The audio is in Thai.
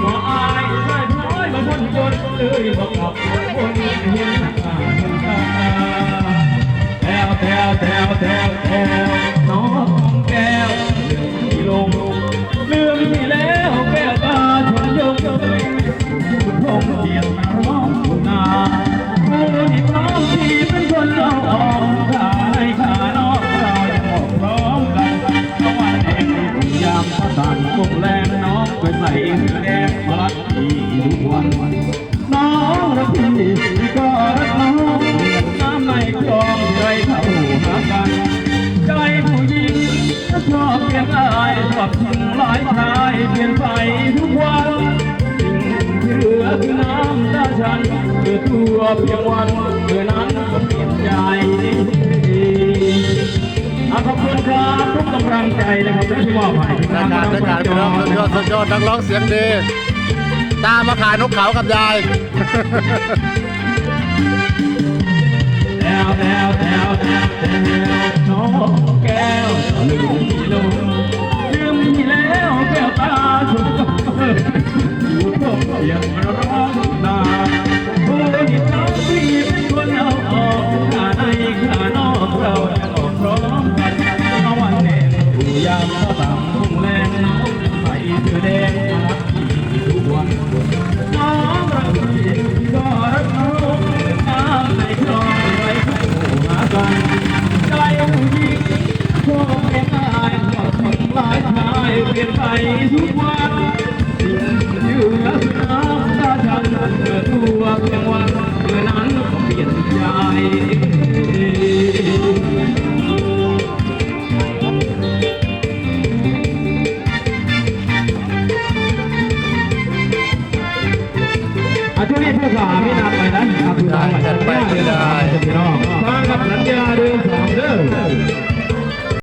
หมออายใส่พลอยมาคนคนเลยบอกกับคนเห็นตาแถวแถวแถวแถวแถวน้อง องไปใส่เสื้อแดงมาลัดที่ทุกวันน้องรักพี่ก็รักน้องน้ำในคลองที่ไรเข้าหากัน ใจผู้หญิงชอบเปลี่ยนอายชอบทิ้งหลายชายเปลี่ยนไปทุกวันสิ่งเหลือคือน้ำตาฉันคือตัวเพียงวันเมื่อนั้นก็เปลี่ยนใจ งใจนะครับที่มอบให้ทีมรายงานการรายการพี่น้องสุดยอดสุดยอดนักร้องเสียงดี ตามมาขายนกเขากับยาย ยามก็ต่ำพุ่งแรงน้องใส่เสื้อแดงมารักที่ทุกวันน้องรักพี่ก็รักน้องน้ำในคลองไว้ให้หากันใจผู้หญิงชอบเป็นนายชอบคนหลายทายเปลี่ยนไปทุกวัน ช่วยเรียกพวกเราพี่นำไปนะพี่นำไปนะพี่นำไปนะ